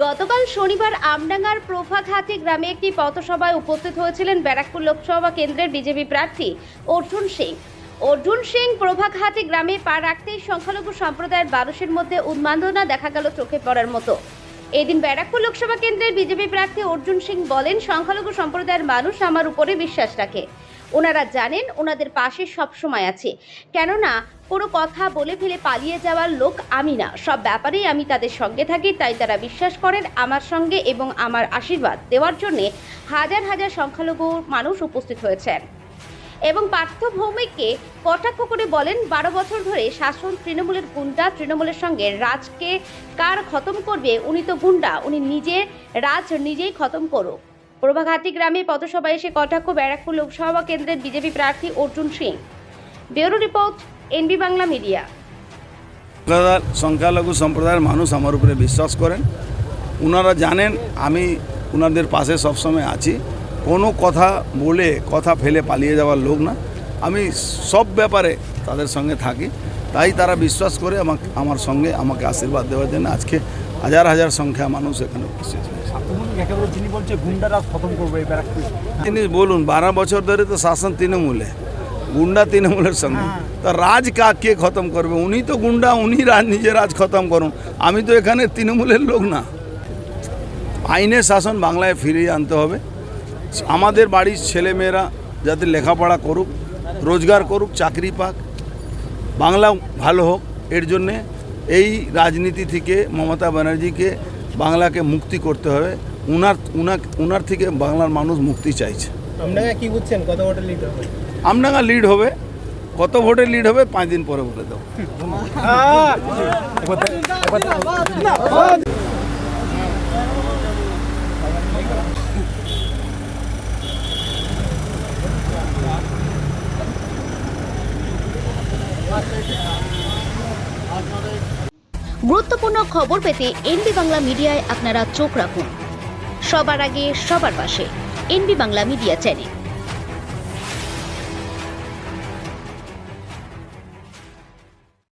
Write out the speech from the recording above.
গতকাল শনিবার আমডাঙ্গার প্রভাঘাটি গ্রামে একটি পথসভায় উপস্থিত হয়েছিলেন ব্যারাকপুর লোকসভা কেন্দ্রের বিজেপি প্রার্থী অর্জুন সিং। অর্জুন সিং প্রভাঘাটি গ্রামে পা রাখতেই সংখ্যালঘু সম্প্রদায়ের মানুষের মধ্যে উন্মাদনা দেখা গেল চোখে পড়ার মতো। এদিন ব্যারাকপুর লোকসভা কেন্দ্রের বিজেপি প্রার্থী অর্জুন সিং বলেন, সংখ্যালঘু সম্প্রদায়ের মানুষ আমার উপরে বিশ্বাস রাখে। ওনারা জানেন ওনাদের পাশে সবসময় আছে। কেননা, কোনো কথা বলে ফেলে পালিয়ে যাওয়ার লোক আমি না। সব ব্যাপারেই আমি তাদের সঙ্গে থাকি, তাই তারা বিশ্বাস করেন আমার সঙ্গে এবং আমার আশীর্বাদ দেওয়ার জন্যে হাজার হাজার সংখ্যালঘু মানুষ উপস্থিত হয়েছেন। এবং পার্থ ভৌমিককে কটাক্ষ করে বলেন, বারো বছর ধরে শাসন তৃণমূলের গুন্ডা তৃণমূলের সঙ্গে রাজকে কার খতম করবে? উনি তো গুন্ডা, উনি নিজে রাজ নিজেই খতম করুক। প্রভাঘাটি গ্রামে পথসভায় এসে কটাক্ষ, ব্যারাকপুর লোকসভা কেন্দ্রের বিজেপি প্রার্থী Arjun Singh. Bureau report NB Bangla media. সংখ্যালঘু সম্প্রদায়ের মানুষ আমার উপরে বিশ্বাস করেন। ওনারা জানেন আমি ওনাদের পাশে সবসময় আছি। কোনো কথা বলে, কথা ফেলে পালিয়ে যাওয়ার লোক না। আমি সব ব্যাপারে তাদের সঙ্গে থাকি। তাই তারা বিশ্বাস করে আমাকে, আমার সঙ্গে আমাকে আশীর্বাদ দেওয়ার জন্য আজকে হাজার হাজার সংখ্যা মানুষ এখানে উপস্থিত একেবারে যিনি বলছে খতম করবে এই ব্যারাকপুর। তিনি বলুন বারো বছর ধরে তো শাসন তৃণমূলে। গুন্ডা তৃণমূলের সঙ্গে। তা রাজ কা কে খতম করবে? উনি তো গুন্ডা উনি রাজ নিজে রাজ খতম করুন। আমি তো এখানে তৃণমূলের লোক না। আইনের শাসন বাংলায় ফিরিয়ে আনতে হবে। আমাদের বাড়ির ছেলেমেয়েরা যাতে লেখাপড়া করুক রোজগার করুক চাকরি পাক বাংলা ভালো হোক। এর জন্যে এই রাজনীতি থেকে মমতা ব্যানার্জিকে বাংলাকে মুক্তি করতে হবে উনার উনা উনার থেকে বাংলার মানুষ মুক্তি চাইছে আপনারা কি বুঝছেন কত ভোটে লিড হবে আমডাঙ্গা লিড হবে কত ভোটে লিড হবে পাঁচ দিন পরে বলে দেবো গুরুত্বপূর্ণ খবর পেতে এনবি বাংলা মিডিয়ায় আপনারা চোখ রাখুন। সবার আগে সবার পাশে এনবি বাংলা মিডিয়া চ্যানেল।